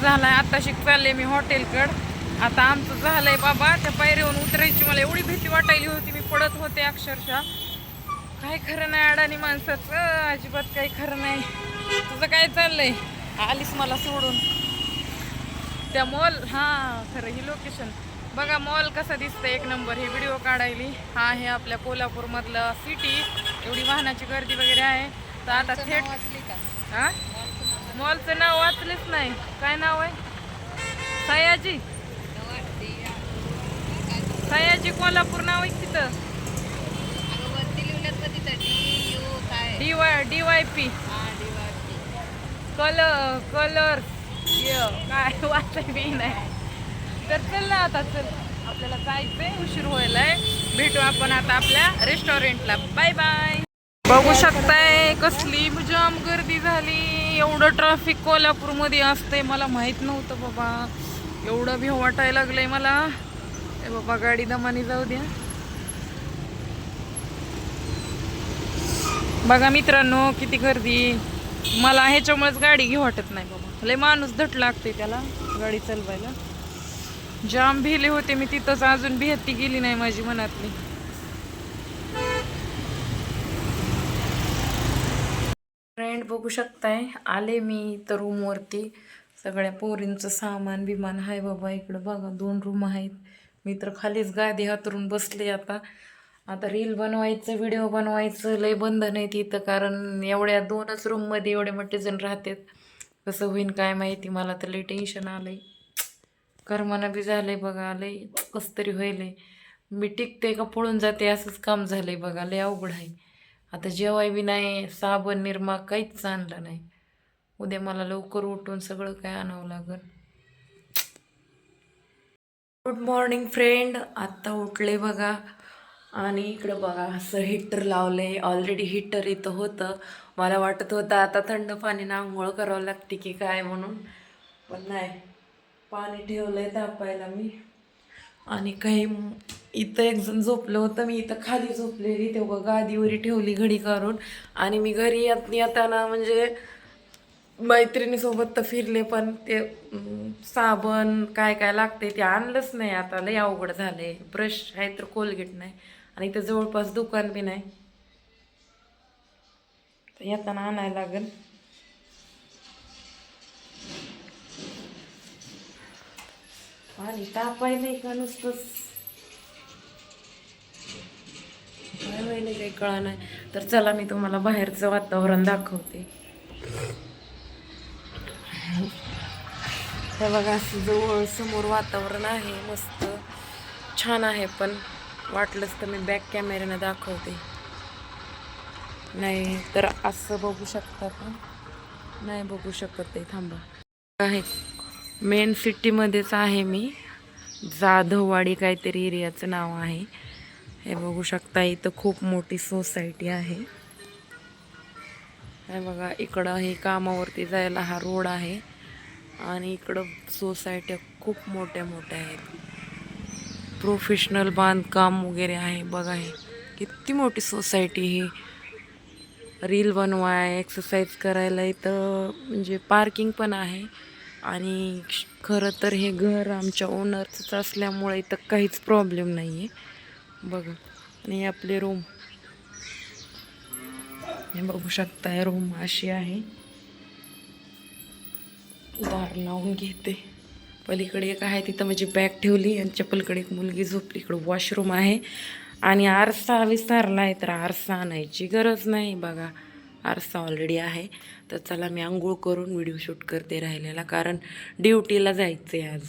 झालाय आता शिक चालले मी हॉटेलकड. आता आमचं झालंय बाबा त्या पायरीवरून उतरायची मला एवढी भीती वाटायली होती मी पडत होते अक्षरशः. काय खरं नाही अडाणी माणसाचं अजिबात काही खरं नाही. तुझं काय चाललंय? आलीस मला सोडून. त्या मॉल हां खरं ही लोकेशन बघा मॉल कसा दिसतंय एक नंबर हे व्हिडिओ काढायली. हा आहे आपल्या कोल्हापूरमधलं सिटी एवढी वाहनाची गर्दी वगैरे आहे. तर आता थेट हा? मॉलचं नाव वाचलेच नाही. काय नाव आहे? सयाजी. सयाजी कोल्हापूर नाव आहे तिथं. D Y D Y P. Colour colour. काय वाचाय बी नाही. तर चल ना आता चल. आपल्याला जायचं उशीर व्हायलाय. भेटू आपण आता आपल्या रेस्टॉरंटला बाय बाय बघू शकताय कसली जाम गर्दी झाली. एवढं ट्रॅफिक कोल्हापूरमध्ये असतंय मला माहीत नव्हतं बाबा. एवढं भी वाटायला लागलंय मला. ए बाबा गाडी दमानी जाऊ द्या. बघा मित्रांनो किती गर्दी. मला ह्याच्यामुळेच गाडी घेऊ वाटत नाही बाबा. लय माणूस धट लागते त्याला गाडी चालवायला. जाम भिले होते मी तिथंच अजून भिहत्ती गेली नाही माझी मनातली. बघू शकताय. आले मी तर रूमवरती सगळ्या पोरींचं सामान बिमान आहे बाबा इकडं बघा दोन रूम आहेत. मी तर खालीच गादी हातरून बसले आता. आता रील बनवायचं व्हिडिओ बनवायचं लय बंधन आहे तिथं कारण एवढ्या दोनच रूममध्ये एवढे मोठे जण राहतात. कसं होईन काय माहिती मला तर लय टेन्शन आलं आहे करमाना बी झालं आहे बघा लय कसं तरी व्हायलंय मी टिकते का पळून जाते असंच काम झालं आहे बघा लय अवघड आहे. आता जेवाय बी नाही साबण निर्मा काहीच चांगलं नाही. उद्या मला लवकर उठून सगळं काय आणावं लागेल? गुड मॉर्निंग फ्रेंड आत्ता उठले बघा. आणि इकडं बघा असं हिटर लावलंय. ऑलरेडी हिटर इथं होतं. मला वाटत होतं आता थंड पाणीनं आंघोळ करावं लागते की काय म्हणून. पण नाही पाणी ठेवलं आहे तापायला मी. आणि काही इथं एक जण झोपलं होतं मी इथं खाली झोपलेली तेव्हा गादीवरी ठेवली घडी काढून. आणि मी घरी येत येताना म्हणजे मैत्रिणीसोबत तर फिरले पण ते साबण काय काय लागते ते आणलंच नाही. आता लय अवघड झालं आहे ब्रश आहे तर कोलगेट नाही. आणि इथं जवळपास दुकान बी नाही. तर येताना आणायला लागेल. आणि तापायला का नुसतंच? काय व्हायला काही कळा नाही. तर चला मी तुम्हाला बाहेरचं वातावरण दाखवते. हे बघा असं जवळ समोर वातावरण आहे मस्त. छान आहे पण वाटलंच तर मी बॅक कॅमेऱ्यानं दाखवते. नाही तर असं बघू शकता का? नाही बघू शकत ते थांबा. आहे. मेन सिटीमध्येच आहे मी. जाधववाडी काहीतरी एरियाचं नाव आहे. हे बघू शकता इथं खूप मोठी सोसायटी आहे. हे बघा इकडं हे कामावरती जायला हा रोड आहे आणि इकडं सोसायट्या खूप मोठ्या मोठ्या आहेत. प्रोफेशनल बांधकाम वगैरे आहे बघा हे. किती मोठी सोसायटी ही. रील बनवाय एक्सरसाइज करायला इथं म्हणजे पार्किंग पण आहे. आणि खरं तर हे घर आमच्या ओनरचंच असल्यामुळे इथं काहीच प्रॉब्लेम नाही आहे बघा. आणि हे आपले रूम हे बघू शकताय रूम अशी आहे. दार लावून घेते. पलीकडे एक आहे तिथं माझी बॅग ठेवली यांच्या पलीकडे एक मुलगी झोपली. इकडं वॉशरूम आहे. आणि आरसा विसरला आहे तर आरसा आणायची गरज नाही बघा. आरसा ऑलरेडी आहे. तर चला मी आंघोळ करून व्हिडिओ शूट करते राहिलेला कारण ड्युटीला जायचं आहे आज.